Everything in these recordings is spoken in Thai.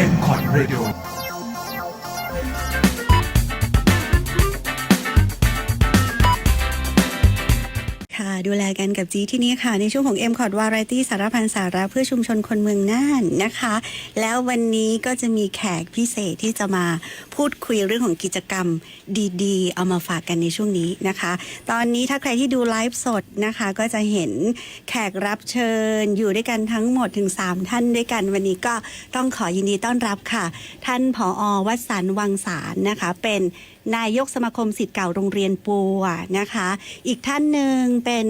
m c o t Radio ค่ะ ดูแลกันกับจีที่นี่ค่ะ ในช่วงของ m c o t Variety สารพันสาระเพื่อชุมชนคนเมืองน่านนะคะ แล้ววันนี้ก็จะมีแขกพิเศษที่จะมาพูดคุยเรื่องของกิจกรรมดีๆ เอามาฝากกันในช่วงนี้นะคะ ตอนนี้ถ้าใครที่ดูไลฟ์สดนะคะ ก็จะเห็นแขกรับเชิญอยู่ด้วยกันทั้งหมดถึง 3 ท่านด้วยกัน วันนี้ก็ต้องขอยินดีต้อนรับค่ะ ท่านผอวัสันวังสารนะคะ เป็น นายกสมาคมสิทธิ์เก่าโรงเรียนปัวนะคะ อีกท่านหนึ่งเป็น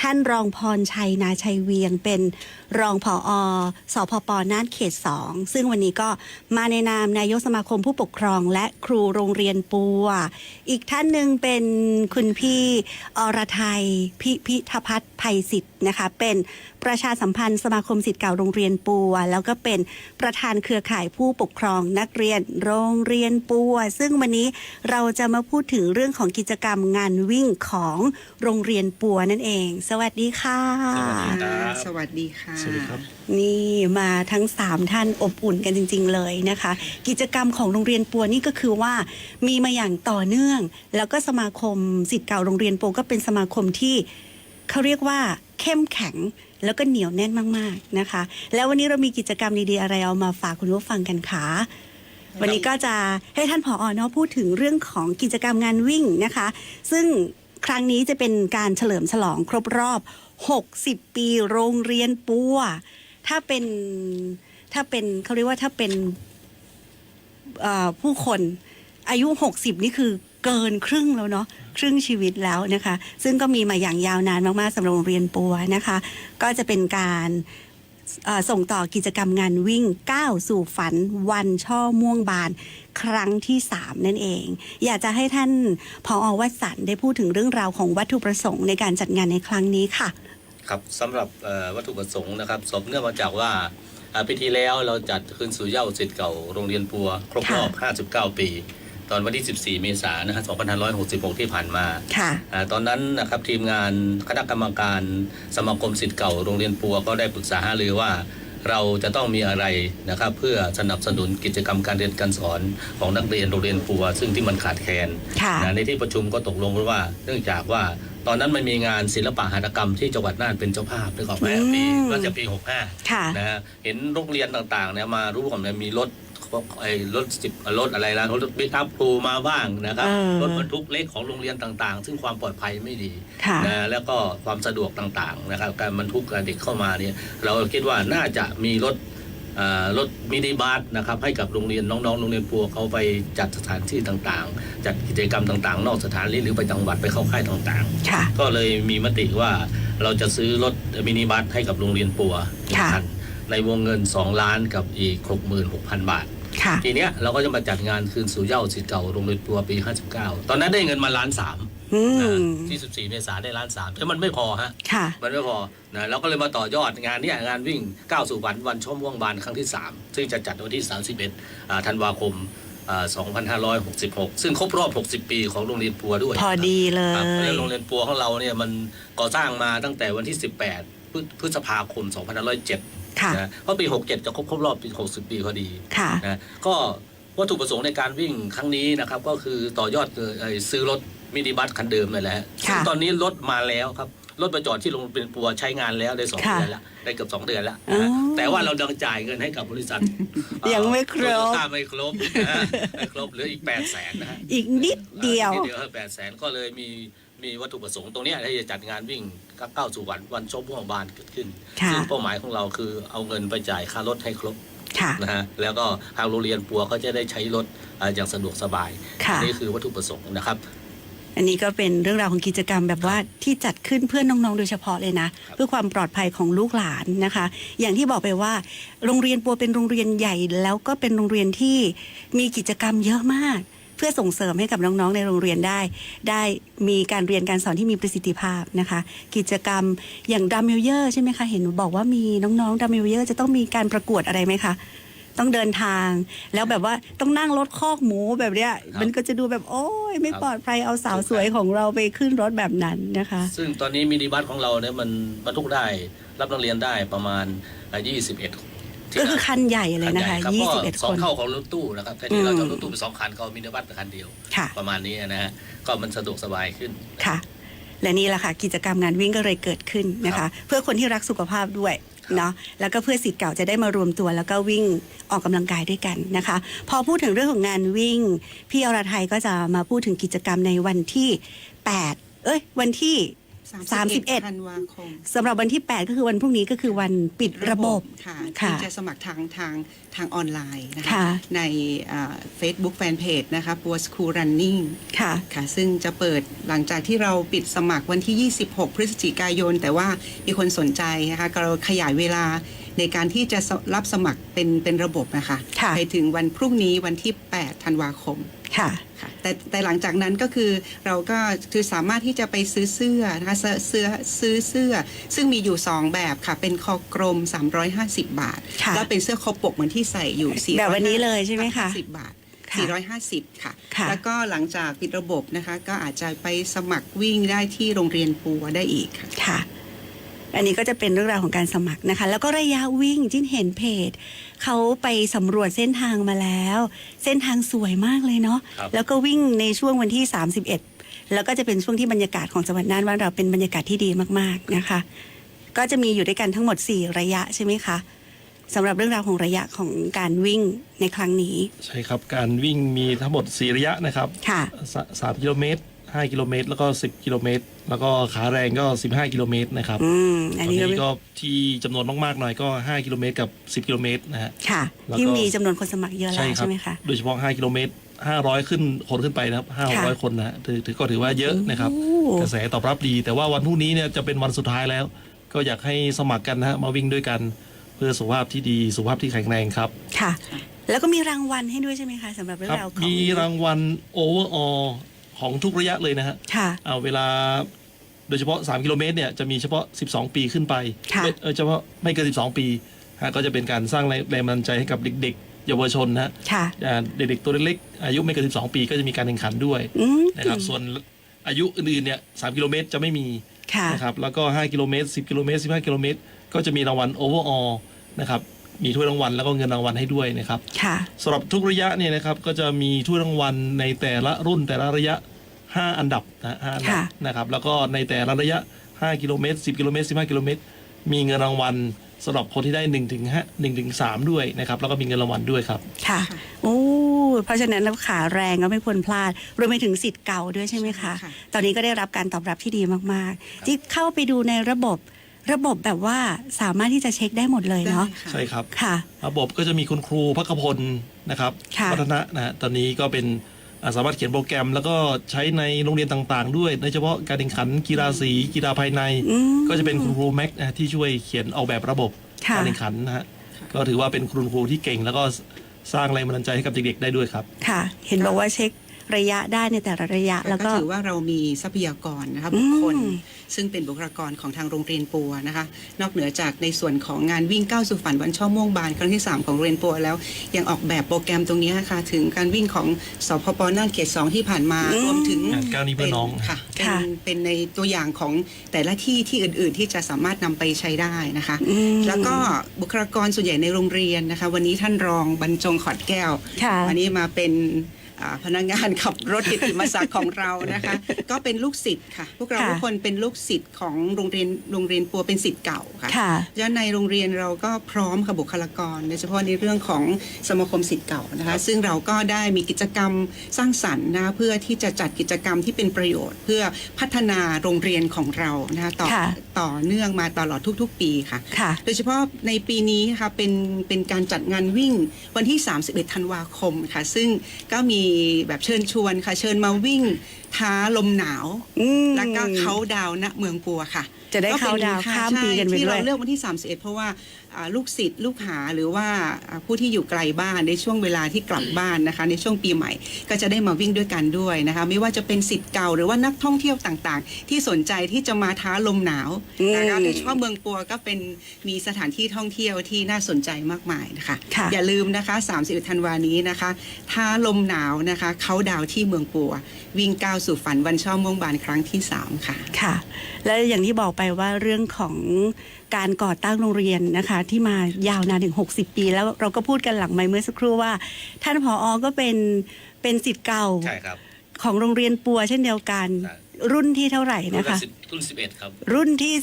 ท่านรองพรชัยนาชัยเวียงเป็น รองผอสพปน่านเขตสองซึ่งวันนี้ก็มาในนามนายกสมาคมผู้ปกครองและครูโรงเรียนปัว อีกท่านหนึ่งเป็นคุณพี่อรไทยพิพิธพัฒน์ภัยสิทธิ์นะคะเป็นประชาสัมพันธ์สมาคมสิทธิ์เก่าโรงเรียนปัว แล้วก็เป็นประธานเครือข่ายผู้ปกครองนักเรียนโรงเรียนปัว ซึ่งวันนี้เราจะมาพูดถึงเรื่องของกิจกรรมงานวิ่งของโรงเรียนปัวนั่นเอง สวัสดีค่ะ สวัสดีครับสวัสดีค่ะสวัสดีครับ นี่มาทั้ง 3 ท่านอบอุ่นกันจริง ๆ เลยนะคะ กิจกรรมของโรงเรียนปัวนี่ก็คือว่ามีมาอย่างต่อเนื่อง แล้วก็สมาคมสิทธิ์เก่าโรงเรียนปัวก็เป็นสมาคมที่เขาเรียกว่าเข้มแข็งแล้วก็เหนียวแน่นมาก ๆนะคะ แล้ววันนี้เรามีกิจกรรมดีๆอะไรเอามาฝากคุณผู้ฟังกันคะวันนี้ก็จะให้ท่านผอเนาะพูดถึงเรื่องของกิจกรรมงานวิ่งนะคะ ซึ่ง ครั้งนี้จะเป็นการเฉลิมฉลองครบรอบ 60 ปีโรงเรียนปัว ถ้าเป็นถ้าเป็นเขาเรียกว่าถ้าเป็นผู้คนอายุ 60 นี่คือเกินครึ่งแล้วเนาะครึ่งชีวิตแล้วนะคะ ซึ่งก็มีมาอย่างยาวนานมากๆสำหรับโรงเรียนปัวนะคะ ก็จะเป็นการ ส่งต่อกิจกรรมงานวิ่งก้าวสู่ฝันวันช่อม่วงบาน ครั้งที่ 3 นั่นเอง อยากจะให้ท่านพออวสันต์ได้พูดถึงเรื่องราวของวัตถุประสงค์ในการจัดงานในครั้งนี้ค่ะ ครับสำหรับเอ่อวัตถุประสงค์นะครับสมเนื่องมาจากว่าอ่าปีที่แล้วเราจัดคืนสู่เหย้าสิทธิ์เก่าโรงเรียนปัว ครบรอบ 59 ปี ตอนวันที่ 14 เมษายนนะฮะ2566 ที่ผ่านมาค่ะ อ่าตอนนั้นนะครับทีมงานคณะกรรมการสมาคมสิทธิ์เก่าโรงเรียนปัวก็ได้ปรึกษาหารือว่า เราจะต้องมีอะไรนะครับเพื่อสนับสนุนกิจกรรมการเรียนการสอนของนักเรียนโรงเรียนปัว ซึ่งที่มันขาดแคลน ค่ะ นะในที่ประชุมก็ตกลงกันว่า เนื่องจากว่าตอนนั้นมันมีงานศิลปะหัตถกรรมที่จังหวัดน่านเป็นเจ้าภาพนึกออกไหมอืม ปีน่าจะปี ค่ะ 65นะฮะเห็นโรงเรียนต่างๆเนี่ยมารู้ผมเนี่ยมีรถ ไอ้รถสิบรถอะไรนะรถปิกอัพครูมาบ้างนะครับ เออรถบรรทุกเล็กของโรงเรียนต่างๆ ซึ่งความปลอดภัยไม่ดีค่ะ นะแล้วก็ความสะดวกต่างๆนะครับ การบรรทุกเด็กเข้ามาเนี่ยเราคิดว่าน่าจะมีรถเอ่อรถมินิบัสนะครับให้กับโรงเรียนน้องๆโรงเรียนปัวเขาไปจัดสถานที่ต่างๆ จัดกิจกรรมต่างๆ นอกสถานที่หรือไปจังหวัดไปเข้าค่ายต่างค่ะๆก็เลยมีมติว่าเราจะซื้อรถมินิบัสให้กับโรงเรียนปัวหนึ่งค่ะ คันในวงเงิน 2 ล้านกับอีก 66,000 บาท ค่ะทีเนี้ยเราก็จะมาจัดงานคืนสู่เหย้าสิทธิ์เก่าโรงเรียนปัวปี 59 ตอนนั้นได้เงินมาล้านสามอืนะมที่ 14 เมษายนได้ล้านสามแต่มันไม่พอฮะค่ะมันไม่พอนะเราก็เลยมาต่อยอดงานเนี้ยงานวิ่งก้าวสู่วันวันช่อม่วงบานครั้งที่ 3 ซึ่งจะจัดวันที่ 31อ่าธันวาคมอ่า2566 ซึ่งครบรอบ 60 ปีของโรงเรียนปัวด้วย พอดีเลครับยแล้วโรงเรียนปัวของเราเนี่ยมันก่อสร้างมาตั้งแต่วันที่ 18 พฤพฤษภาคม 2507ค่ะ นะเพราะปี 67 จะครบครบรอบปี60 ปีพอดีค่ะนะก็วัตถุประสงค์ในการวิ่งครั้งนี้นะครับ ก็คือต่อยอดเอ่อเอ่อซื้อรถมินิบัสคันเดิมนั่นแหละค่ะซึ่งตอนนี้รถมาแล้วครับ รถไปจอดที่โรงเรียนปัวใช้งานแล้วได้สองค่ะเดือนแล้วได้เกือบสองเดือนแล้วอ๋อนะแต่ว่าเราดังจ่ายเงินให้กับบริษัทยังไม่ครบ โตโยต้าไม่ครบนะฮะไม่ครบเหลืออีกแปดแสนนะฮะ อีกนิดเดียว นิดเดียวแปดแสนก็เลยมีมีวัตถุประสงค์ตรงเนี้ยที่จะจัดงานวิ่งก้าวสู่วันวันชมม่วงบานเกิดขึ้นค่ะ ซึ่งเป้าหมายของเราคือเอาเงินไปจ่ายค่ารถให้ครบค่ะ นะฮะแล้วก็ทางโรงเรียนปัวก็จะได้ใช้รถเอ่ออย่างสะดวกสบายค่ะนี่คือวัตถุประสงค์นะครับ อันนี้ก็เป็นเรื่องราวของกิจกรรมแบบว่าที่จัดขึ้นเพื่อน้องๆ โดยเฉพาะเลยนะ เพื่อความปลอดภัยของลูกหลานนะคะ อย่างที่บอกไปว่า โรงเรียนปัวเป็นโรงเรียนใหญ่แล้วก็เป็นโรงเรียนที่มีกิจกรรมเยอะมาก เพื่อส่งเสริมให้กับน้องๆในโรงเรียนได้ ได้มีการเรียนการสอนที่มีประสิทธิภาพนะคะ กิจกรรมอย่างดัมเมลเยอร์ใช่ไหมคะเห็นบอกว่ามีน้องๆดัมเมลเยอร์จะต้องมีการประกวดอะไรไหมคะ ต้องเดินทาง แล้วแบบว่าต้องนั่งรถคอกหมูแบบเนี้ยครับมันก็จะดูแบบโอ้ยไม่ครับปลอดภัยเอาสาวสวยของเราไปขึ้นรถแบบนั้นนะคะ ซึ่งตอนนี้มินิบัสของเราเนี่ยมันบรรทุกได้รับนักเรียนได้ประมาณเอ่อ21ที่ก็คือคันใหญ่เลยนะคะรับยี่ก็สิบเอ็ดสอคงนเท่าของรถตู้นะครับแค่นี้เราอืมจะรถตู้ไปสองคันเขามีนบัตคันเดียวค่ะประมาณนี้นะฮะ ก็มันสะดวกสบายขึ้น ค่ะ และนี่แหละค่ะ กิจกรรมงานวิ่งก็เลยเกิดขึ้นนะครัคะบเพื่อคนที่รักสุขภาพด้วย เนาะแล้วก็เพื่อสิทธิ์เก่าจะได้มารวมตัว แล้วก็วิ่งออกกำลังกายด้วยกันนะคะ พอพูดถึงเรื่องของงานวิ่ง พี่อรไทยก็จะมาพูดถึงกิจกรรมในวันที่ 8 เอ้ยวันที่ 31 ธันวาคมสำหรับวันที่ 8 ก็คือวันพรุ่งนี้ก็คือวันปิดระบบ ค่ะค่ะที่จะสมัครทางทางทางออนไลน์นะคะค่ะในเฟซบุ๊กแฟนเพจนะคะปัวสคูรันนิ่งค่ะ ค่ะ ซึ่งจะเปิดหลังจากที่เราปิดสมัครวันที่ 26 พฤศจิกายน แต่ว่ามีคนสนใจนะคะก็เราขยายเวลา ในการที่จะรับสมัครเป็นเป็นระบบนะคะค่ะไปถึงวันพรุ่งนี้วันที่ 8 ธันวาคมค่ะค่ะแต่แต่หลังจากนั้นก็คือเราก็คือสามารถที่จะไปซื้อเสื้อนะคะเสื้อเสื้อซื้อเสื้อ ซึ่งมีอยู่ 2 แบบค่ะ เป็นคอกลม 350 บาทค่ะแล้วเป็นเสื้อคอปกเหมือนที่ใส่อยู่4แบบวันนี้เลยใช่ไหมคะ10บาทค่ะ450ค่ะค่ะ แล้วก็หลังจากปิดระบบนะคะ ก็อาจจะไปสมัครวิ่งได้ที่โรงเรียนปัวได้อีกค่ะค่ะ อันนี้ก็จะเป็นเรื่องราวของการสมัครนะคะ แล้วก็ระยะวิ่งที่เห็นเพจเขาไปสำรวจเส้นทางมาแล้ว เส้นทางสวยมากเลยเนาะครับ แล้วก็วิ่งในช่วงวันที่ 31 แล้วก็จะเป็นช่วงที่บรรยากาศของจังหวัดน่านว่านเราเป็นบรรยากาศที่ดีมากๆนะคะ ก็จะมีอยู่ด้วยกันทั้งหมด 4 ระยะใช่ไหมคะสำหรับเรื่องราวของระยะของการวิ่งในครั้งนี้ใช่ครับ การวิ่งมีทั้งหมด 4 ระยะนะครับค่ะสสามกิโลเมตร 5 กิโลเมตร แล้วก็ 10 กิโลเมตร แล้วก็ขาแรงก็ 15 กิโลเมตรนะครับอืมตอัอนนนี้ก็นี้ก็ที่จำนวนมากๆหน่อยก็ 5 กิโลเมตรกับ 10 กิโลเมตรนะฮะ ค่ะ แล้วก็ ที่มีจำนวนคนสมัครเยอะแล้วใช่ไหมคะ โดยเฉพาะ 5 กิโลเมตร 500 ขึ้นคนขึ้นไปนะครับค่ะ500 คนนะฮะถือถือก็ถือว่าเยอะนะครับ โอ้ กระแสตอบรับดี แต่ว่าวันพรุ่งนี้เนี่ยจะเป็นวันสุดท้ายแล้ว ก็อยากให้สมัครกันนะฮะมาวิ่งด้วยกัน เพื่อสุขภาพที่ดีสุขภาพที่แข็งแรงครับ ค่ะ แล้วก็มีรางวัลให้ด้วยใช่ไหมคะสำหรับเรื่อครังบราวของ มีรางวัลโอเวอร์ออ ของทุกระยะเลยนะฮะค่ะ เอาเวลาโดยเฉพาะ 3 กิโลเมตรเนี่ยจะมีเฉพาะ 12 ปีขึ้นไปค่ะไม่เออเฉพาะไม่เกิน 12 ปีฮะก็จะเป็นการสร้างแรงแรงบันดาลใจให้กับเด็กๆ เยาวชนนะฮะค่ะ อ่าเด็กๆตัวเล็กๆอายุไม่เกิน 12 ปีก็จะมีการแข่งขันด้วยอืมนะครับส่วนอายุอื่นๆเนี่ย3กิโลเมตรจะไม่มีค่ะ นะครับแล้วก็ 5 กิโลเมตร 10 กิโลเมตร 15 กิโลเมตรก็จะมีรางวัลโอเวอร์ออนะครับ มีถ้วยรางวัลแล้วก็เงินรางวัลให้ด้วยนะครับค่ะสำหรับทุกระยะเนี่ยนะครับก็จะมีถ้วยรางวัลในแต่ละรุ่นแต่ละระยะ 5 อันดับนะห้าอันดับค่ะ นะครับแล้วก็ในแต่ละระยะ 5 กิโลเมตร 10 กิโลเมตร 15 กิโลเมตร มีเงินรางวัลสำหรับคนที่ได้1ถึง5 1ถึง3ด้วยนะครับแล้วก็มีเงินรางวัลด้วยครับ ค่ะค่ะโอ้เพราะฉะนั้นแล้วขาแรงก็ไม่ควรพลาดรวมไปถึงสิทธิ์เก่าด้วยใช่ไหมคะ ใช่ค่ะ ตอนนี้ก็ได้รับการตอบรับที่ดีมากๆ ที่เข้าไปดูในระบบ ระบบแบบว่าสามารถที่จะเช็คได้หมดเลยเนาะได้ค่ะใช่ครับค่ะ ระบบก็จะมีคุณครูพักขพลนะครับค่ะวัฒนะนะฮะตอนนี้ก็เป็นอ่าสามารถเขียนโปรแกรม แล้วก็ใช้ในโรงเรียนต่างๆ ด้วยโดยเฉพาะการแข่งขันกีฬาสีกีฬาภายใน อืม ก็จะเป็นคุณครูแม็กนะฮะที่ช่วยเขียนออกแบบระบบค่ะ การแข่งขันนะฮะก็ถือว่าเป็นคุณครูที่เก่ง แล้วก็สร้างแรงบันดาลใจให้กับเด็กๆได้ด้วยครับ ค่ะ เห็นบอกว่าเช็ค ระยะได้ในแต่ละระยะ แล้วก็ก็ถือว่าเรามีทรัพยากรนะคะอืมบุคคล ซึ่งเป็นบุคลากรของทางโรงเรียนปัวนะคะ นอกเหนือจากในส่วนของงานวิ่งก้าวสู่ฝันวันช่อม่วงบานครั้งที่ 3 ของโรงเรียนปัวแล้ว ยังออกแบบโปรแกรมตรงนี้ค่ะถึงการวิ่งของสพปน่านเขตสองที่ผ่านมาอืมรวมถึงงานก้าวนี้เพื่อน้องค่ะเป็นค่ะเป็นในตัวอย่างของแต่ละที่ที่อื่น ๆ ที่จะสามารถนำไปใช้ได้นะคะอืมแล้วก็บุคลากรส่วนใหญ่ในโรงเรียนนะคะ วันนี้ท่านรองบรรจงขอดแก้วค่ะวันนี้มาเป็นอ่า พนักงานขับรถกิตติมศักดิ์ของเรานะคะ ก็เป็นลูกศิษย์ค่ะ พวกเราค่ะทุกคนเป็นลูกศิษย์ของโรงเรียนโรงเรียนปัวเป็นศิษย์เก่าค่ะค่ะและในโรงเรียนเราก็พร้อมค่ะบุคลากรโดยเฉพาะในเรื่องของสมาคมศิษย์เก่านะคะ ซึ่งเราก็ได้มีกิจกรรมสร้างสรรค์นะเพื่อที่จะจัดกิจกรรมที่เป็นประโยชน์ เพื่อพัฒนาโรงเรียนของเรานะคะต่อค่ะต่อเนื่องมาตลอดทุก ๆ ปีค่ะค่ะโดยเฉพาะในปีนี้นะคะเป็นเป็นการจัดงานวิ่งวันที่ 31 ธันวาคมค่ะ ซึ่งก็มีแบบเชิญชวนค่ะ เชิญมาวิ่งท้าลมหนาว อืม แล้วก็เขาดาวน์ณเมืองปัวค่ะจะได้ก็ป็เข้าดาวน์ค่ะข้ามใช่ปีกันไปที่ด้วเรายเลือกวันที่ 31 เพราะว่าอ่า ลูกศิษย์ลูกหาหรือว่าอ่าผู้ที่อยู่ไกลบ้านในช่วงเวลาที่กลับบ้านนะคะ ในช่วงปีใหม่ก็จะได้มาวิ่งด้วยกันด้วยนะคะ ไม่ว่าจะเป็นศิษย์เก่าหรือว่านักท่องเที่ยวต่างๆ ที่สนใจที่จะมาท้าลมหนาวนะคะอืมโดยเฉพาะเมืองปัวก็เป็นมีสถานที่ท่องเที่ยวที่น่าสนใจมากมายนะคะค่ะอย่าลืมนะคะ31ธันวานี้นะคะท้าลมหนาวนะคะเขาดาวน์ที่เมืองปัว วิ่งก้าวสู่ฝันวันช่อม่วงบานครั้งที่สามค่ะค่ะ และอย่างที่บอกไปว่าเรื่องของการก่อตั้งโรงเรียนนะคะที่มายาวนานถึง 60 ปี แล้วเราก็พูดกันหลังไมค์เมื่อสักครู่ว่า ท่านผออก็เป็นเป็นสิทธิ์เก่าใช่ครับ ของโรงเรียนปัวเช่นเดียวกัน ใช่ รุ่นที่เท่าไหร่รุ่นนะคะสิบรุ่นสิบเอ็ดครับ รุ่นที่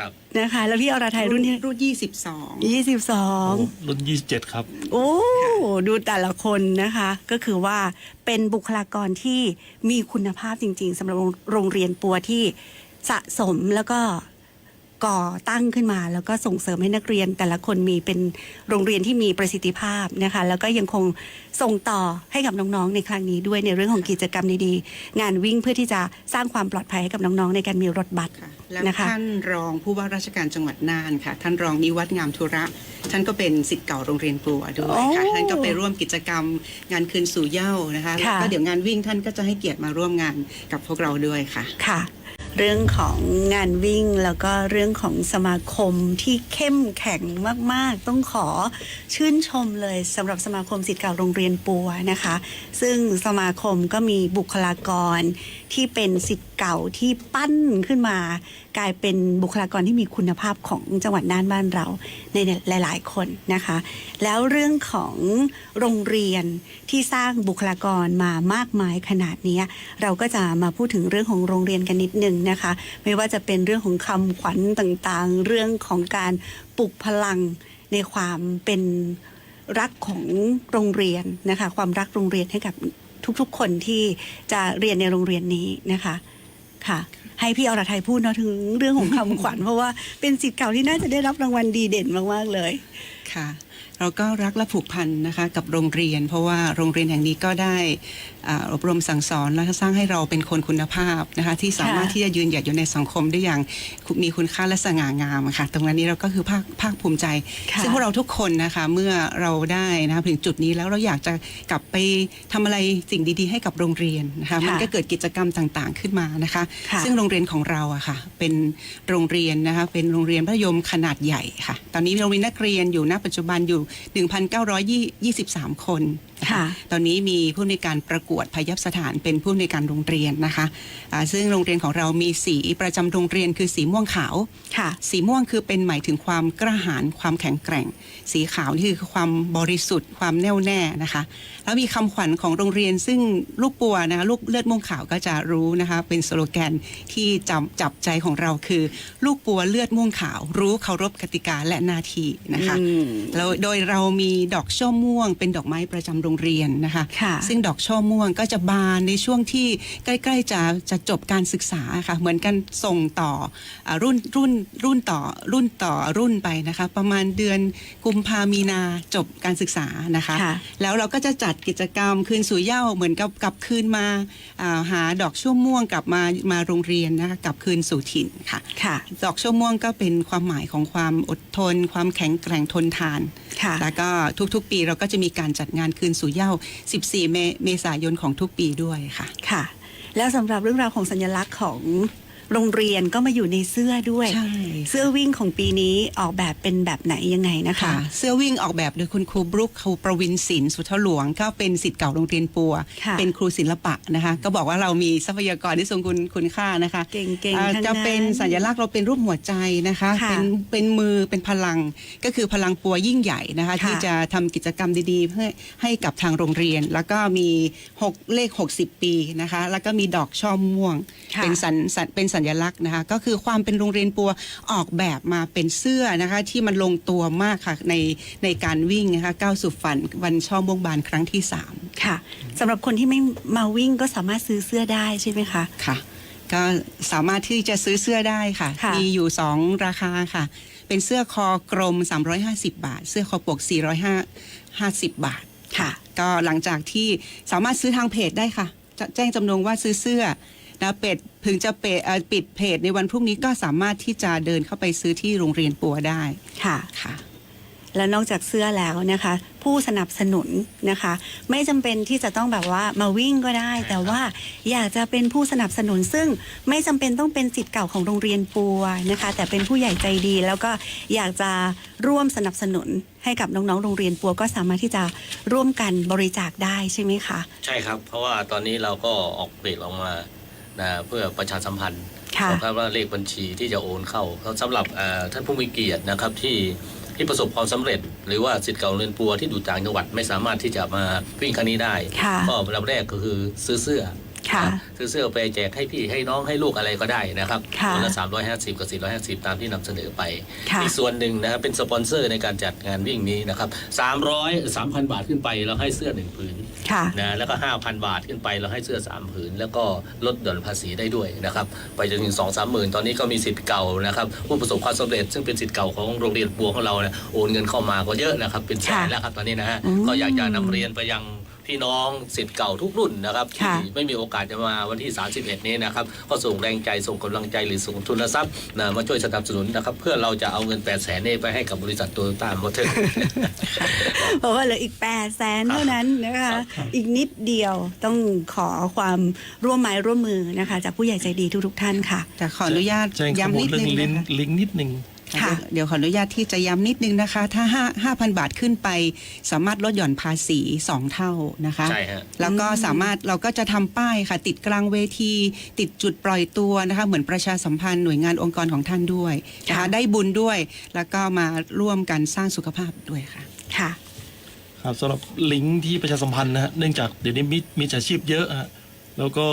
ครับ 11 นะคะ แล้วพี่อรไทยรุ่นที่รุ่นยี่สิบสอง22รุ่น 27 ครับ โอ้ ดูแต่ละคนนะคะ ก็คือว่าเป็นบุคลากรที่มีคุณภาพจริง ๆสำหรับโรงโรงเรียนปัวที่สะสมแล้วก็ ก่อตั้งขึ้นมา แล้วก็ส่งเสริมให้นักเรียน แต่ละคนมีเป็นโรงเรียนที่มีประสิทธิภาพนะคะแล้วก็ยังคงส่งต่อให้กับน้องๆในครั้งนี้ด้วยในเรื่องของกิจกรรมดีๆ งานวิ่งเพื่อที่จะสร้างความปลอดภัยให้กับน้องๆ ในการมีรถบัสค่ะแล้วนะคะท่านรองผู้ว่าราชการจังหวัดน่านค่ะ ท่านรองนิวัฒน์งามธุระท่านก็เป็นสิทธิ์เก่าโรงเรียนปัวด้วยค่ะโอ้ท่านก็ไปร่วมกิจกรรมงานคืนสู่เหย้านะคะแล้วค่ะก็เดี๋ยวงานวิ่งท่านก็จะให้เกียรติมาร่วมงานกับพวกเราด้วยค่ะค่ะ เรื่องของงานวิ่งแล้วก็เรื่องของสมาคมที่เข้มแข็งมาก ๆ ต้องขอชื่นชมเลยสำหรับสมาคมสิทธิ์เก่าโรงเรียนปัวนะคะ ซึ่งสมาคมก็มีบุคลากร ที่เป็นสิทธิ์เก่าที่ปั้นขึ้นมา กลายเป็นบุคลากรที่มีคุณภาพของจังหวัดน่านบ้านเราในหลาย ๆ คนนะคะ แล้วเรื่องของโรงเรียนที่สร้างบุคลากรมามากมายขนาดนี้เราก็จะมาพูดถึงเรื่องของโรงเรียนกันนิดนึงนะคะ ไม่ว่าจะเป็นเรื่องของคำขวัญต่างๆ เรื่องของการปลุกพลังในความเป็นรักของโรงเรียนนะคะ ความรักโรงเรียนให้กับ ทุกๆ คนที่จะเรียนในโรงเรียนนี้นะคะค่ะ ให้พี่อรไทยพูดเนาะถึงเรื่องของคำขวัญ เพราะว่าเป็นสิทธิ์เก่าที่น่าจะได้รับรางวัลดีเด่นมากๆเลยค่ะ เราก็รักและผูกพันนะคะกับโรงเรียน เพราะว่าโรงเรียนแห่งนี้ก็ได้อ่าอบรมสั่งสอนและสร้างให้เราเป็นคนคุณภาพนะคะที่สามารถค่ะที่จะยืนหยัดอยู่ในสังคมได้อย่างมีคุณค่าและสง่างามอะค่ะตรงนั้นนี้เราก็คือภาคภาคภูมิใจค่ะซึ่งพวกเราทุกคนนะคะเมื่อเราได้นะคะถึงจุดนี้แล้วเราอยากจะกลับไปทำอะไรสิ่งดีๆ ให้กับโรงเรียนนะคะมันก็เกิดกิจกรรมต่างๆขึ้นมานะคะค่ะซึ่งโรงเรียนของเราอะค่ะเป็นโรงเรียนนะคะเป็นโรงเรียนมัธยมขนาดใหญ่ค่ะ ตอนนี้เรามีนักเรียนอยู่ณปัจจุบันอยู่1,923 คนนค่ะตอนนี้มีผู้ในวยการประกวดพยับสถานเป็นผู้ในวยการโรงเรียนนะคะอ่าซึ่งโรงเรียนของเรามีสีประจำโรงเรียนคือสีม่วงขาวค่ะสีม่วงคือเป็นหมายถึงความกระหายความแข็งแกร่ง สีขาวนี่คือความบริสุทธิ์ ความแน่วแน่นะคะ แล้วมีคำขวัญของโรงเรียนซึ่งลูกปัวนะคะลูกเลือดม่วงขาวก็จะรู้นะคะเป็นสโลแกนที่จำจับใจของเราคือ ลูกปัวเลือดม่วงขาว รู้เคารพกติกาและหนาทีนะคะอืมแล้วโดยเรามีดอกช่อม่วง เป็นดอกไม้ประจำโรงเรียนนะคะค่ะซึ่งดอกช่อม่วงก็จะบานในช่วงที่ใกล้ๆจะจะจบการศึกษาค่ะเหมือนกันส่งต่ออารุ่นรุ่นรุ่นต่อรุ่นต่อรุ่นไปนะคะประมาณเดือนกุมภามีนาจบการศึกษานะคะค่ะแล้วเราก็จะจัดกิจกรรมคืนสู่เหย้าเหมือนกับกลับคืนมาอ่าหาดอกช่วม่วงกลับมามาโรงเรียนนะคะกลับคืนสู่ถิ่นค่ะค่ะดอกช่วม่วงก็เป็นความหมายของความอดทน ความแข็งแกร่งทนทานค่ะ แล้วก็ทุกๆ ปีเราก็จะมีการจัดงานคืนสู่เหย้า 14เมเมษายนของทุกปีด้วยค่ะ ค่ะ แล้วสำหรับเรื่องราวของสัญลักษณ์ของ โรงเรียนก็มาอยู่ในเสื้อด้วย ใช่ เสื้อวิ่งของปีนี้ออกแบบเป็นแบบไหนยังไงนะคะ ค่ะเสื้อวิ่งออกแบบโดยคุณครูบรุกครูประวินศิลป์สุทธหลวงก็เป็นสิทธิ์เก่าโรงเรียนปัว ค่ะ เป็นครูศิลปะนะคะ ก็บอกว่าเรามีทรัพยากรที่ทรงคุณคุณค่านะคะ เก่งอ่าๆทั้งจะนั้นเป็นสัญลักษณ์เราเป็นรูปหัวใจนะคะ ค่ะเป็นเป็นมือเป็นพลังก็คือพลังปัวยิ่งใหญ่นะคะ ค่ะที่จะทำกิจกรรมดีๆ เพื่อให้กับทางโรงเรียน แล้วก็มีหกเลข 60 ปีนะคะ แล้วก็มีดอกช่อม่วง ค่ะเป็นสัญสัญเป็นสัญลักษณ์นะคะ ก็คือความเป็นโรงเรียนปัวออกแบบมาเป็นเสื้อนะคะ ที่มันลงตัวมากค่ะในในการวิ่งนะคะก้าวสู่ฝันวันช่อม่วงบานครั้งที่สามค่ะสำหรับคนที่ไม่มาวิ่งก็สามารถซื้อเสื้อได้ใช่ไหมคะค่ะ ก็สามารถที่จะซื้อเสื้อได้ค่ะค่ะมีอยู่ 2 ราคาค่ะ เป็นเสื้อคอกรม350 บาท เสื้อคอปก 450 บาทค่ะ ก็หลังจากที่สามารถซื้อทางเพจได้ค่ะจะแจ้งจำนงว่าซื้อเสื้อ นะเป็ดถึงจะเปดเอ่อปิดเพจในวันพรุ่งนี้ก็สามารถที่จะเดินเข้าไปซื้อที่โรงเรียนปัวได้ค่ะ ค่ะ แล้วนอกจากเสื้อแล้วนะคะ ผู้สนับสนุนนะคะ ไม่จำเป็นที่จะต้องแบบว่ามาวิ่งก็ได้ แต่ว่าอยากจะเป็นผู้สนับสนุนซึ่งไม่จำเป็นต้องเป็นสิทธิ์เก่าของโรงเรียนปัวนะคะ แต่เป็นผู้ใหญ่ใจดี แล้วก็อยากจะร่วมสนับสนุนให้กับน้องๆโรงเรียนปัวก็สามารถที่จะร่วมกันบริจาคได้ใช่ไหมคะ ใช่ครับ เพราะว่าตอนนี้เราก็ออกเพจออกมา นะเพื่อประชาสัมพันธ์ค่ะนะครับว่าเลขบัญชีที่จะโอนเข้าสำหรับเอ่อท่านผู้มีเกียรตินะครับที่ที่ประสบความสำเร็จ หรือว่าสิทธิ์เก่าเรียนปัวที่อยู่ต่างจังหวัดไม่สามารถที่จะมาวิ่งครั้งนี้ได้ค่ะก็ลำแรกก็คือซื้อเสื้อ ค่ะนะซื้อเสื้อไปแจกให้พี่ให้น้องให้ลูกอะไรก็ได้นะครับค่ะนละ350 กับ 450 ตามที่นำเสนอไป ค่ะ อีกส่วนหนึ่งนะครับเป็นสปอนเซอร์ในการจัดงานวิ่งนี้นะครับ300 3,000 บาทขึ้นไปเราให้เสื้อหนึ่งผืน ค่ะ นะแล้วก็ 5,000 บาทขึ้นไปเราให้เสื้อ 3 ผืน แล้วก็ลดหย่อนภาษีได้ด้วยนะครับ ไปจนถึง 2 3 หมื่นตอนนี้ก็มีสิทธิ์เก่านะครับ ผู้ประสบความสำเร็จซึ่งเป็นสิทธิ์เก่าของโรงเรียนปัวของเราเนี่ยโอนเงินเข้ามาก็เยอะนะครับ เป็นแสนค่ะแล้วครับตอนนี้นะฮะอืม ก็อยากจะนำเรียนไปยัง พี่น้องสิทธิ์เก่าทุกรุ่นนะครับค่ะที่ไม่มีโอกาสจะมาวันที่ 31 นี้นะครับก็ส่งแรงใจส่งกำลังใจหรือส่งทุนทรัพย์นะมาช่วยสนับสนุนนะครับ เพื่อเราจะเอาเงิน 8 0 0แสนนี้ไปให้กับบริษัทโตโยต้ามอเตอร์เพราะว่าเหลืออีก8ปดแสนเท่านั้นนะคะอีกนิดเดียวต้องขอความร่วมไม้ร่วมมือนะคะจากผู้ใหญ่ใจดีทุกๆท่านค่ะแต่ขออนุญาตแจ้งข้อย้ำมูลนิดเรื่อนึงงลิงนะคะก์ลิงก์นิดหนึ่งค่ะ เดี๋ยวขออนุญาตที่จะย้ำนิดนึงนะคะ ถ้า5 5,000 บาทขึ้นไป สามารถลดหย่อนภาษี 2 เท่านะคะใช่ฮะแล้วก็สามารถเราก็จะทำป้ายค่ะ ติดกลางเวที ติดจุดปล่อยตัวนะคะ เหมือนประชาสัมพันธ์หน่วยงานองค์กรของท่านด้วยนะค่ะคะได้บุญด้วย แล้วก็มาร่วมกันสร้างสุขภาพด้วยค่ะค่ะครับสำหรับลิงก์ที่ประชาสัมพันธ์นะฮะเนื่องจากเดี๋ยวนี้มิจมิจฉาชีพเยอะฮะแล้วก็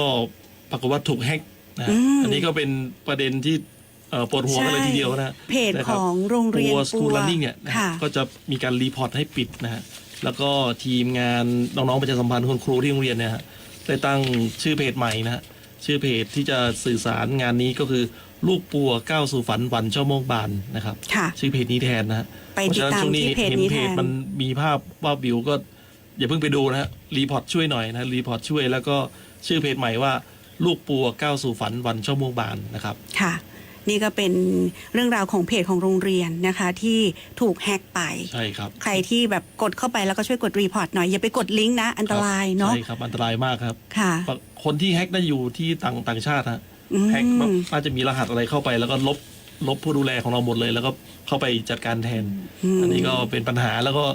ปรากฏว่าถูกแฮ็กนะฮะอืมอันนี้ก็เป็นประเด็นที่เอ่อ ปวดหัวกันเลยทีเดียวนะฮะเพจนะขรับองโรงเรียนปัวปัสกูลวลันนิ่งเนี่ยนะฮะค่ะก็จะมีการรีพอร์ตให้ปิดนะฮะแล้วก็ทีมงานน้องๆประชาสัมพันธ์คุณครูที่โรงเรียนเนี่ยฮะได้ตั้งชื่อเพจใหม่นะฮะชื่อเพจที่จะสื่อสารงานนี้ก็คือลูกปัวก้าวสู่ฝันวันชั่วโมงบานนะครับค่ะชื่อเพจนี้แทนนะฮะไปติดตามพระฉะนั้นช่วงที่เพจเห็นนี้เพแทจนมันมีภาพว่าบิวก็อย่าเพิ่งไปดูนะฮะรีพอร์ตช่วยหน่อยนะรีพอร์ตช่วยแล้วก็ชื่อเพจใหม่ว่าลูกปัวก้าวสู่ฝันวันชั่วโมงบานนะครับค่ะ นี่ก็เป็นเรื่องราวของเพจของโรงเรียนนะคะ ที่ถูกแฮ็กไป ใช่ครับใครที่แบบกดเข้าไปแล้วก็ช่วยกดรีพอร์ตหน่อย อย่าไปกดลิงก์นะ อันตรายเนาะใช่ครับอันตรายมากครับ ค่ะ คนที่แฮ็กน่าอยู่ที่ต่างต่างชาติฮะอืมแฮ็กแบบน่าจะมีรหัสอะไรเข้าไป แล้วก็ลบลบผู้ดูแลของเราหมดเลย แล้วก็เข้าไปจัดการแทนมอันนี้ก็เป็นปัญหาแล้วก็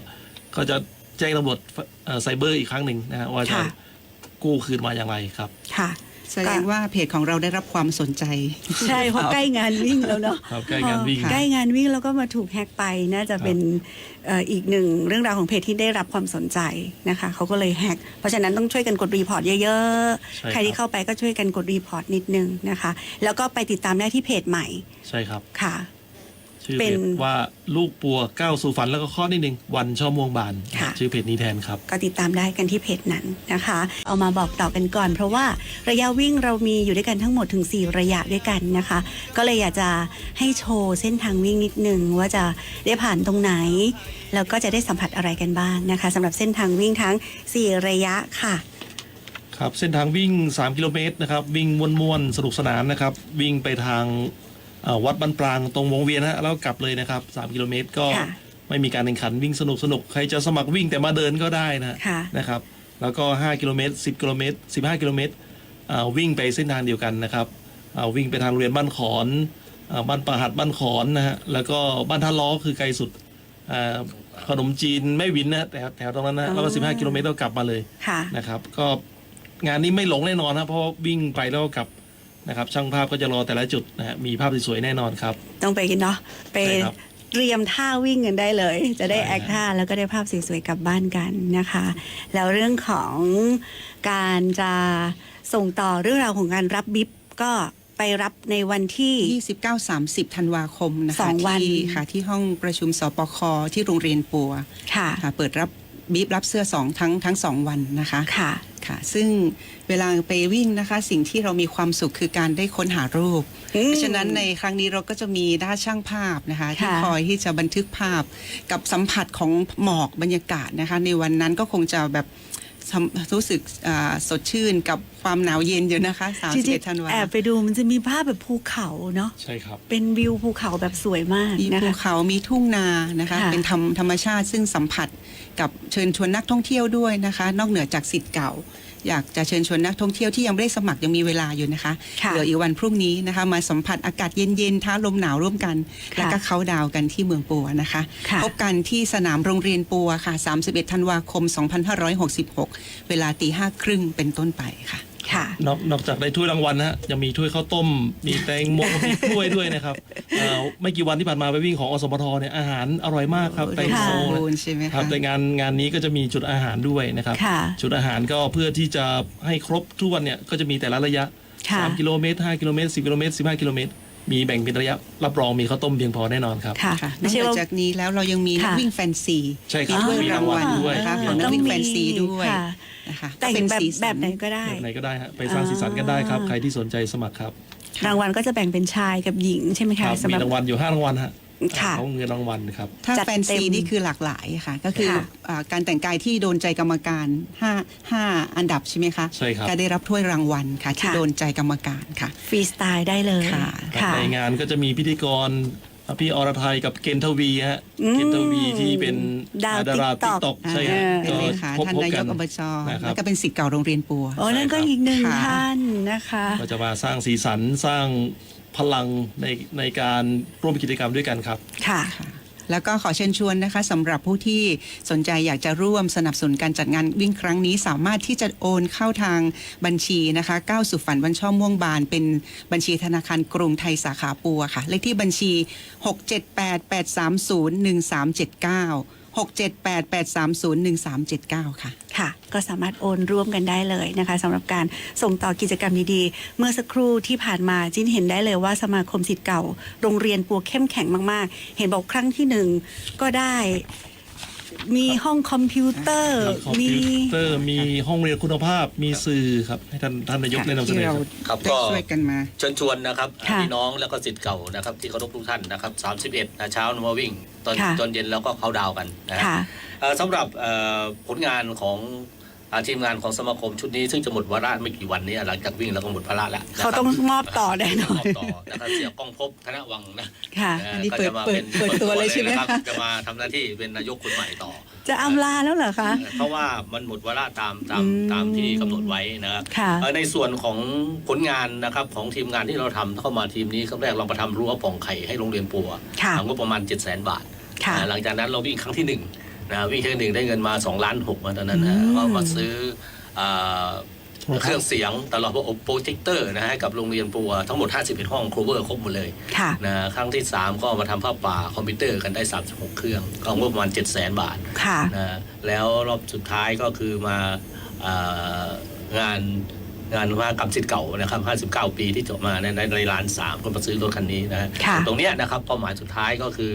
ก็จะแจ้งตำรวจเอ่อไซเบอร์อีกครั้งหนึ่งนะฮะว่าจะค่ะกู้คืนมาอย่างไรครับ ค่ะ แสดงว่าเพจของเราได้รับความสนใจ ใช่เพราะใกล้งานวิ่งแล้วเนาะครับใกล้งานวิ่งพอใกล้งานวิ่งแล้วก็มาถูกแฮ็กไปน่าจะเป็นเอ่ออีกหนึ่งเรื่องราวของเพจที่ได้รับความสนใจนะคะเขาก็เลยแฮ็กเพราะฉะนั้นต้องช่วยกันกดรีพอร์ตเยอะใช่ครับๆใครที่เข้าไปก็ช่วยกันกดรีพอร์ตนิดนึงนะคะ แล้วก็ไปติดตามได้ที่เพจใหม่ ใช่ครับค่ะ ชื่อเป็เพนจว่าลูกปัวก้าวสู่ฝันแล้วก็ข้อนิดหนึ่งวันชั่วโมงบาน ค่ะ ชื่อเพจนี้แทนครับ ก็ติดตามได้กันที่เพจนั้นนะคะ เอามาบอกต่อกันก่อน เพราะว่าระยะวิ่งเรามีอยู่ด้วยกันทั้งหมดถึง 4 ระยะด้วยกันนะคะ ก็เลยอยากจะให้โชว์เส้นทางวิ่งนิดนึงว่าจะได้ผ่านตรงไหน แล้วก็จะได้สัมผัสอะไรกันบ้างนะคะสำหรับเส้นทางวิ่งทั้ง 4 ระยะค่ะ ครับเส้นทางวิ่ง 3 กิโลเมตรนะครับ วิ่งม่วนๆสนุกสนานนะครับ วิ่งไปทางเอ่อ วัดบ้านปรางตรงวงเวียนนะฮะแล้วกลับเลยนะครับ 3 กิโลเมตรก็ค่ะไม่มีการแข่งขันวิ่งสนุกสนุกๆใครจะสมัครวิ่งแต่มาเดินก็ได้นะฮะค่ะ นะครับ แล้วก็ 5 กิโลเมตร 10 กิโลเมตร 15 กิโลเมตรอ่าวิ่งไปเส้นทางเดียวกันนะครับอ่าวิ่งไปทางโรงเรียนบ้านขอนอ่าบ้านประหัดบ้านขอนนะฮะแล้วก็บ้านท่าล้อคือไกลสุดอ่าขนมจีนแม่วินนะฮะแถวแถวตรงนั้นนะแล้วก็ 15 กิโลเมตรก็กลับมาเลย ค่ะ นะครับก็งานนี้ไม่หลงแน่นอนนะเพราะว่าวิ่งไปแล้วก็กลับ นะครับช่างภาพก็จะรอแต่ละจุดนะฮะมีภาพสวยๆแน่นอนครับ ต้องไปกินเนาะไปใช่ครับ เตรียมท่าวิ่งกันได้เลย จะได้ใช่แอคฮะท่าแล้วก็ได้ภาพสวยๆกลับบ้านกันนะคะ แล้วเรื่องของการจะส่งต่อเรื่องราวของการรับบิฟก็ไปรับในวันที่ 29-30 ธันวาคมนะสคะองวัน ที่ค่ะที่ห้องประชุมสปคที่โรงเรียนปัวค่ะ ค่ะเปิดรับ บีบรับเสื้อสองทั้งทั้งสองวันนะคะค่ะค่ะ ซึ่งเวลาไปวิ่งนะคะ สิ่งที่เรามีความสุขคือการได้ค้นหารูปอืมเพราะฉะนั้นในครั้งนี้เราก็จะมีด้านช่างภาพนะคะ ที่ค่ะคอยที่จะบันทึกภาพกับสัมผัสของหมอกบรรยากาศนะคะ ในวันนั้นก็คงจะแบบสัม รู้สึกอ่าสดชื่นกับความหนาวเย็นอยู่นะคะจริง31ธันๆวาแอบไปดูมันจะมีภาพแบบภูเขาเนาะใช่ครับ เป็นวิวภูเขาแบบสวยมากมีนะภูคะ เขามีทุ่งนานะคะ ค่ะ เป็นธรรมธรรมชาติซึ่งสัมผัสกับเชิญชวนนักท่องเที่ยวด้วยนะคะ นอกเหนือจากสิทธิ์เก่า อยากจะเชิญชวนนักท่องเที่ยวที่ยังไม่ได้สมัครยังมีเวลาอยู่นะคะค่ะเหลืออีกวันพรุ่งนี้นะคะ มาสัมผัสอากาศเย็นๆท้าลมหนาวร่วมกัน ค่ะแล้วก็เขาน์ดาวน์กันที่เมืองปัวนะคะ ค่ะ พบกันที่สนามโรงเรียนปัวค่ะ 31 ธันวาคม 2566 เวลาตีห้าครึ่งเป็นต้นไปค่ะ ค่ะนอกนอกจากได้ถ้วยรางวัลนะฮะยังมีถ้วยข้าวต้ม มีแตงโมมีกล้วยด้วยนะครับเอ่อไม่กี่วันที่ผ่านมาไปวิ่งของอสมทเนี่ยอาหารอร่อยมากครับแตงค่ะโมบูรณ์ใช่ไหมครับคะแต่งานงานนี้ก็จะมีจุดอาหารด้วยนะครับค่ะจุดอาหารก็เพื่อที่จะให้ครบทุกวันเนี่ยก็จะมีแต่ละระยะค่ะ 3กิโลเมตร5กิโลเมตร10กิโลเมตร15กิโลเมตร มีแบ่งเป็นระยะรับรองมีข้าวต้มเพียงพอแน่นอนครับ ค่ะค่ะนไม่อกใช่ว่าจากนี้แล้วเรายังมีนักค่ะ วิ่งแฟนซี ใช่ครับมีถ้วยมีางงรารวัวัลลด้วยนะคะอ่าของนักวิ่งแฟนซีต้องมีด้วย ค่ะนะคะแต่งก็เป็นแบบสีสั แบบไหนก็ได้ แบบไหนก็ได้ฮะไปสร้างสีสันกันได้ครับ ใครที่สนใจสมัครครับรางวัลก็จะแบ่งเป็นชายกับหญิงใช่ไหมคคะรับสำมีหรับ รางวัลอยู่5รางวัลฮะ ค่ะเขาเงินรางวัลครับ ถ้าจัดแฟนเต็ซีมนี่คือหลากหลายค่ะ ก็คือค่ะ อ่าการแต่งกายที่โดนใจกรรมการ5 5อันดับใช่ไหมคะใช่ครับ ก็ได้รับถ้วยรางวัลค่ะ ที่ค่ะโดนใจกรรมการค่ะ ฟรีสไตล์ได้เลยค่ะ ค่ะ ในงานก็จะมีพิธีกรพี่อรไทยกับเกณฑ์ทวีฮะอืมเกณฑ์ทวีที่เป็นดาวดารา TikTok ติ๊กต็อกใช่ฮะเออเป็นก็เลขาพบท่านพบนายกักนอบจนะครับแล้วก็เป็นศิษย์เก่าโรงเรียนปัว โอ้นั่นก็อีกหนึ่งค่ะ ท่านนะคะ ก็จะมาสร้างสีสันสร้าง พลังในในการร่วมกิจกรรมด้วยกันครับ ค่ะ แล้วก็ขอเชิญชวนนะคะสำหรับผู้ที่สนใจอยากจะร่วมสนับสนุนการจัดงานวิ่งครั้งนี้ สามารถที่จะโอนเข้าทางบัญชีนะคะก้าวสู่ฝันวันช่อม่วงบาน เป็นบัญชีธนาคารกรุงไทยสาขาปัวค่ะ เลขที่บัญชี 678-830-1379 678-830-1379 ค่ะ ค่ะ ก็สามารถโอนร่วมกันได้เลยนะคะสำหรับการส่งต่อกิจกรรมดีๆ เมื่อสักครู่ที่ผ่านมาจิ้นเห็นได้เลยว่าสมาคมสิทธิ์เก่า โรงเรียนปัวเข้มแข็งมากๆ เห็นบอกครั้งที่หนึ่งก็ได้ มีห้องคอมพิวเตอร์มีคอมมี พิวเตอร์มีห้องเรียนคุณภาพมีสื่อครับให้ท่านท่านนายกได้นำเสนที่อเราครับ ครับได้ก็ ช่วยกันมา เชิญชวนนะครับค่ะ พี่น้องแล้วก็สิทธิ์เก่านะครับที่เคารพทุกท่านนะครับ31นะเช้ามาวิ่ง ตอนค่ะ ตอนเย็นแล้วก็เขาดาวน์กันนะฮะค่ะ เอ่อสำหรับเอ่อผลงานของอ่า ทีมงานของสมาคมชุดนี้ซึ่งจะหมดวาระไม่กี่วันนี้หลังจากวิ่งแล้วก็หมดภาระแล้วนะครับเขาต้องมอบต่อแน่นอมอนบต่อนะครับเสียกล้องภพบธนวังนะค่ะเอันนี้ก็เปิดจะมาเปิดเปิดตัวเลยใช่ไหมนรับคะจะมาทำหน้าที่เป็นนายกคนใหม่ต่อ จะอำลาแล้วเหรอคะเพราะว่ามันหมดวาระตามตามอืมตามที่กำหนดไว้นะครับค่ะเอ่อในส่วนของผลงานนะครับของทีมงานที่เราทำเข้ามาทีมนี้ครั้งแรกเรามาทำรั้วป่องไข่ให้โรงเรียนปัวค่ะงบประมาณ 7 0 0 0 0 0 บาทค่ะอ่าหลังจากนั้นเราวิ่งครั้งที่ห นึ่งนะวิ่งครั้งที่หนึ่งได้เงินมา2ล้านหกตอนนั้นนะอืมก็มาซื้ออ่าเครื่องเสียงตลอดว่าโปรเจคเตอร์นะให้กับโรงเรียนปัวทั้งหมด 51 ห้องโครเวอร์ครบหมดเลยค่ะนะครั้งที่ 3 ก็มาทำผ้าป่าคอมพิวเตอร์กันได้ 36 เครื่อง ก็งบประมาณ 7 0 0 0 0 0บาทค่ะนะแล้วรอบสุดท้ายก็คือมาอ่างาน งานว่ากรรมสิทธิ์เก่านะครับ 59 ปีที่จบมาในในร้านสามก็มาซื้อรถคันนี้นะฮะค่ะตรงเนี้ยนะครับเป้าหมายสุดท้ายก็คือ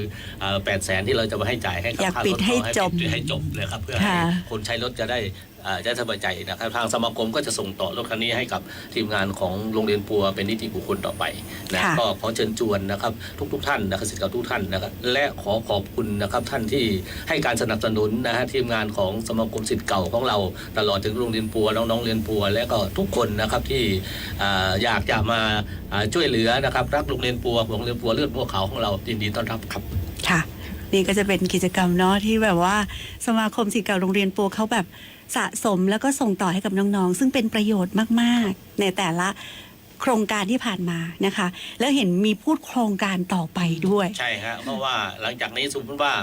แปดแสนที่เราจะมาให้จ่ายให้กับอยากค่ารปิดถให้เขาจบปิดให้จบเลยครับเพื่อให้ค่ะ คนใช้รถจะได้อ่า จะสบายใจนะครับทางสมาคมก็จะส่งต่อรถคันนี้ให้กับทีมงานของโรงเรียนปัวเป็นนิติบุคคลต่อไปนะค่ะก็ขอเชิญชวนนะครับทุกๆท่านนะครับสิทธิ์เก่าทุกท่านนะครับและขอขอบคุณนะครับท่านที่ให้การสนับสนุนนะฮะทีมงานของสมาคมสิทธิ์เก่าของเรา ตลอดถึงโรงเรียนปัวน้องๆเรียนปัว และก็ทุกคนนะครับที่อ่าอยากจะมาอ่าช่วยเหลือนะครับรักโรงเรียนปัวของโรงเรียนปัวเลือดปัวขาวของเรายินดีต้อนรับครับค่ะนี่ก็จะเป็นกิจกรรมเนาะที่แบบว่าสมาคมศิษย์เก่าโรงเรียนปัวเขาแบบ สะสมแล้วก็ส่งต่อให้กับน้องๆ ซึ่งเป็นประโยชน์มากๆ ในแต่ละโครงการที่ผ่านมานะคะ แล้วเห็นมีพูดโครงการต่อไปด้วย ใช่ฮะเพราะว่าหลังจากนี้สมมติว่า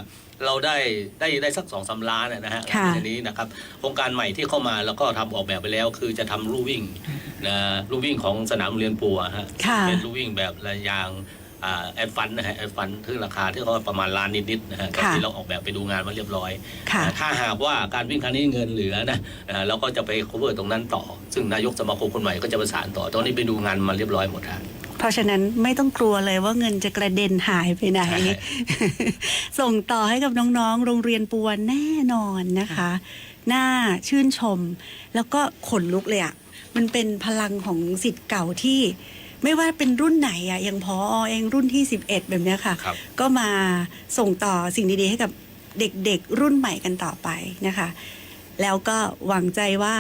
เราได้ได้ได้สักสองสาล้านนะฮะค่ะในนี้นะครับโครงการใหม่ที่เข้ามาแล้วก็ทำออกแบบไปแล้ว คือจะทำลู่วิ่งนะลู่วิ่งของสนามโรงเรียนปัวฮะค่ะเป็นลู่วิ่งแบบระยาง แอดฟันนะฮะแอดฟันที่ราคาที่เขาประมาณล้านนิดๆนะฮะค่ะที่เราออกแบบไปดูงานมาเรียบร้อยค่ะนะถ้าหากว่าการวิ่งครั้งนี้เงินเหลือนะนะเราก็จะไป cover ตรงนั้นต่อ ซึ่งนายกสมาคมคนใหม่ก็จะประสานต่อ ตอนนี้ไปดูงานมาเรียบร้อยหมดฮะเพราะฉะนั้นไม่ต้องกลัวเลยว่าเงินจะกระเด็นหายไปไหนใช่ส่งต่อให้กับน้องๆ โรงเรียนปัวแน่นอนนะคะ น่าชื่นชม แล้วก็ขนลุกเลยอะ่ะ มันเป็นพลังของสิทธิ์เก่าที่ ไม่ว่าเป็นรุ่นไหนอะ่ะอย่างพอเองรุ่นที่ 11 แบบเนี้ยค่ะ ครับ ก็มาส่งต่อสิ่งดีๆให้กับเด็กๆ รุ่นใหม่กันต่อไปนะคะ แล้วก็หวังใจว่า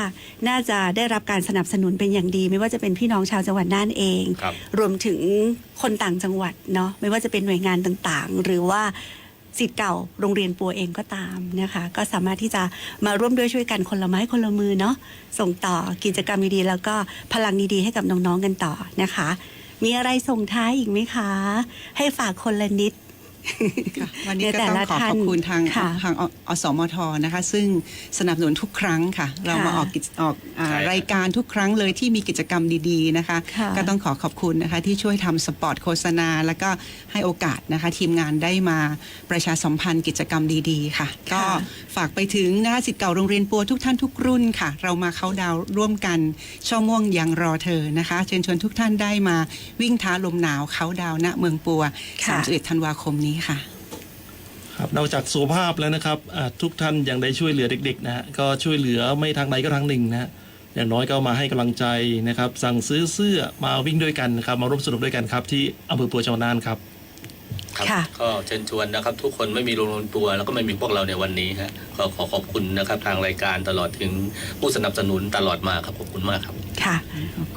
น่าจะได้รับการสนับสนุนเป็นอย่างดี ไม่ว่าจะเป็นพี่น้องชาวจังหวัดน่านเอง ครับ รวมถึงคนต่างจังหวัดเนาะไม่ว่าจะเป็นหน่วยงานต่างๆ หรือว่า สิทธิ์เก่าโรงเรียนปัวเองก็ตามนะคะ ก็สามารถที่จะมาร่วมด้วยช่วยกันคนละไม้คนละมือเนาะส่งต่อกิจกรรมดีๆแล้วก็พลังดีๆให้กับน้องๆกันต่อนะคะ มีอะไรส่งท้ายอีกไหมคะ ให้ฝากคนละนิด ค่ะวันนี้ในก็แต่ต้องละขอท่านขอบคุณทางค่ะทางออสมทนะคะ ซึ่งสนับสนุนทุกครั้งค่ะ เรามาค่ะออกกิจออกอ่าใช่ครับรายการทุกครั้งเลยที่มีกิจกรรมดีๆนะคะค่ะก็ต้องขอขอบคุณนะคะที่ช่วยทำสปอตโฆษณา แล้วก็ให้โอกาสนะคะทีมงานได้มาประชาสัมพันธ์กิจกรรมดีๆค่ะ ก็ฝากไปถึงนะคะสิทธิ์เก่าโรงเรียนปัวทุกท่านทุกรุ่นค่ะ เรามาเข้าดาวน์ร่วมกันช่อม่วงยังรอเธอนะคะ เชิญชวนทุกท่านได้มาวิ่งท้าลมหนาวเขาดาวน์ณเมืองปัวค่ะ31ธันวาคมนี้ค่ะ ครับนอกจากสุขภาพแล้วนะครับอ่าทุกท่านยังได้ช่วยเหลือเด็กๆนะฮะก็ช่วยเหลือไม่ทางใดก็ทางหนึ่งนะฮะอย่างน้อยก็มาให้กำลังใจนะครับ สั่งซื้อเสื้อมาวิ่งด้วยกันนะครับมาร่วมสนุกด้วยกันครับที่อำเภอปัวจังหวัดน่านครับ ครับค่ะ ก็เชิญชวนนะครับ ทุกคนไม่มีโรงเรียนตัว แล้วก็ไม่มีพวกเราในวันนี้ฮะก็ขอขอบคุณนะครับทางรายการตลอดถึงผู้สนับสนุนตลอดมาครับขอบคุณมากครับ ค่ะ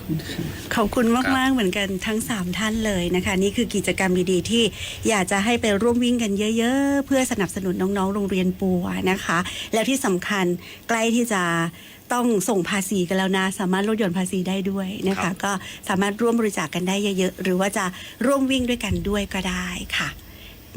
ขอบคุณค่ะขอบคุณมากๆเหมือนกันทั้ง 3 ท่านเลยนะคะ นี่คือกิจกรรมดีๆ ที่อยากจะให้ไปร่วมวิ่งกันเยอะ ๆ เพื่อสนับสนุนน้องๆ โรงเรียนปัวนะคะ แล้วที่สำคัญใกล้ที่จะต้องส่งภาษีกันแล้วนะ สามารถลดหย่อนภาษีได้ด้วยนะครัคะบก็สามารถร่วมบริจาคกันได้เยอะๆ หรือว่าจะร่วมวิ่งด้วยกันด้วยก็ได้ค่ะ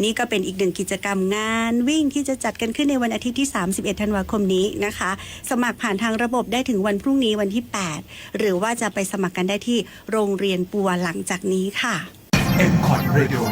นี่ก็เป็นอีกหนึ่งกิจกรรมงานวิ่งที่จะจัดกันขึ้นในวันอาทิตย์ที่ 31 ธันวาคมนี้นะคะ สมัครผ่านทางระบบได้ถึงวันพรุ่งนี้วันที่ 8 หรือว่าจะไปสมัครกันได้ที่โรงเรียนปัวหลังจากนี้ค่ะ M c o t Radio